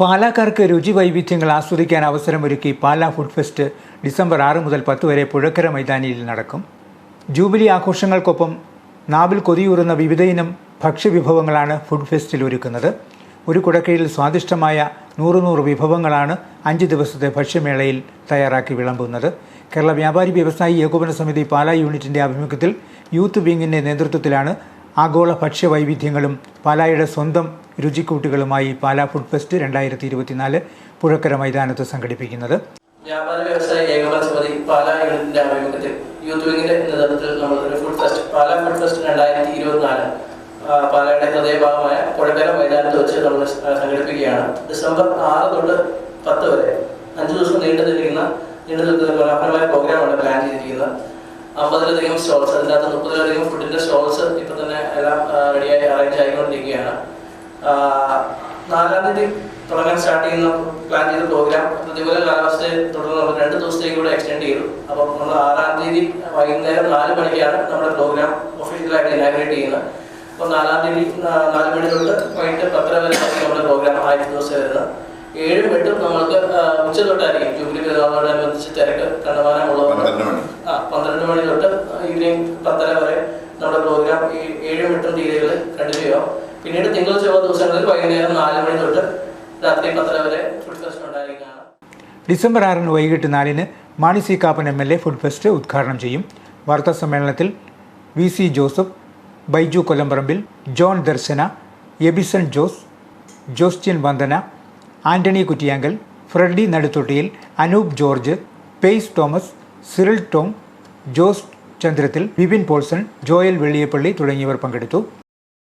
പാലാക്കാർക്ക് രുചി വൈവിധ്യങ്ങൾ ആസ്വദിക്കാൻ അവസരമൊരുക്കി പാലാ ഫുഡ് ഫെസ്റ്റ് ഡിസംബർ ആറ് മുതൽ പത്ത് വരെ പുഴക്കര മൈതാനിയിൽ നടക്കും. ജൂബിലി ആഘോഷങ്ങൾക്കൊപ്പം നാവിൽ കൊതിയൂറുന്ന വിവിധയിനം ഭക്ഷ്യവിഭവങ്ങളാണ് ഫുഡ് ഫെസ്റ്റിൽ ഒരുക്കുന്നത്. ഒരു കുടക്കീഴിൽ സ്വാദിഷ്ടമായ നൂറ് നൂറ് വിഭവങ്ങളാണ് അഞ്ച് ദിവസത്തെ ഭക്ഷ്യമേളയിൽ തയ്യാറാക്കി വിളമ്പുന്നത്. കേരള വ്യാപാരി വ്യവസായി ഏകോപന സമിതി പാലാ യൂണിറ്റിന്റെ ആഭിമുഖ്യത്തിൽ യൂത്ത് വിങ്ങിന്റെ നേതൃത്വത്തിലാണ് ആഗോള ഭക്ഷ്യ വൈവിധ്യങ്ങളും പാലായുടെ സ്വന്തം രുചിക്കൂട്ടുകളുമായി പാലാ ഫുഡ് ഫെസ്റ്റ് രണ്ടായിരത്തി ഇരുപത്തിനാല് പുഴക്കര മൈതാനത്ത് സംഘടിപ്പിക്കുന്നത്. വ്യാപാര വ്യവസായ ഏകോപന സമിതി പാലാ ആഭിമുഖ്യത്തിൽ യൂത്ത് വിങ്ങിന്റെ നേതൃത്വത്തിൽ നമ്മൾ ഒരു food fest. Pala food fest രണ്ടായിരത്തി ഇരുപത്തിനാല് പാലയുടെ ഹൃദയഭാഗമായ പുഴക്കര മൈതാനത്ത് വെച്ച് നമ്മൾ സംഘടിപ്പിക്കുകയാണ്. ഡിസംബർ ആറ് തൊട്ട് പത്ത് വരെ അഞ്ച് ദിവസം നീണ്ടു നിൽക്കുന്ന നീണ്ടു നിൽക്കുന്ന മനോഹരമായ പ്രോഗ്രാമാണ് പ്ലാൻ ചെയ്തിരിക്കുന്നത്. അമ്പതിലധികം സ്റ്റോൾസ് അതിനകത്ത് മുപ്പതിലധികം ഫുഡിന്റെ സ്റ്റോൾസ് ഇപ്പൊ തന്നെ എല്ലാം റെഡിയായി അറേഞ്ച് ആയിക്കൊണ്ടിരിക്കുകയാണ്. നാലാം തീയതി തുടങ്ങാൻ സ്റ്റാർട്ട് ചെയ്യുന്ന പ്ലാൻ ചെയ്ത പ്രോഗ്രാം പ്രതികൂല കാലാവസ്ഥയെ തുടർന്ന് നമ്മൾ രണ്ട് ദിവസത്തേക്ക് കൂടെ എക്സ്റ്റെൻഡ് ചെയ്തു. അപ്പോൾ നമ്മൾ ആറാം തീയതി വൈകുന്നേരം നാല് മണിക്കാണ് നമ്മുടെ പ്രോഗ്രാം ഒഫീഷ്യലായിട്ട് ഇനാഗ്രേറ്റ് ചെയ്യുന്നത്. അപ്പോൾ നാലാം തീയതി നാല് മണി തൊട്ട് വൈകിട്ട് പത്തര വരെ നമ്മുടെ പ്രോഗ്രാം ആദ്യത്തെ ദിവസം വരുന്നത്. ഏഴും എട്ടും നമ്മൾക്ക് ഉച്ച തൊട്ടായിരിക്കും ജൂബിലി പെരുന്നാളിനോടനുബന്ധിച്ച് തിരക്ക് കണ്ടമാനമുള്ളതുകൊണ്ട് ആ പന്ത്രണ്ട് മണി തൊട്ട് ഈവനിങ് പത്തര വരെ നമ്മുടെ പ്രോഗ്രാം ഈ ഏഴും എട്ടും തീയതികൾ കണ്ടിന്യൂ ആവും പിന്നീട് തിങ്കൾ ചൊവ്വ ദിവസങ്ങളിൽ വൈകുന്നേരം നാല് മണി തൊട്ട് രാത്രി പത്തര വരെ ഫുഡ് ഫെസ്റ്റ് ഉണ്ടായിരിക്കുന്നതാണ്. ഡിസംബർ ആറിന് വൈകിട്ട് നാലിന് Mani C Kappan M L A food fest ഉദ്ഘാടനം ചെയ്യും. വാർത്താ സമ്മേളനത്തിൽ വി സി ജോസഫ് ബൈജു കൊല്ലംപറമ്പിൽ ജോൺ ദർശന എബിസൺ ജോസ് ജോസ്റ്റിൻ വന്ദന ആന്റണി കുറ്റിയാങ്കൽ ഫ്രെഡി നടുത്തൊട്ടിയിൽ അനൂപ് ജോർജ് പെയ്സ് തോമസ് സിറിൽ ടോം ജോസ് ചന്ദ്രത്തിൽ വിപിൻ പോൾസൺ ജോയൽ വെള്ളിയപ്പള്ളി തുടങ്ങിയവർ പങ്കെടുത്തു.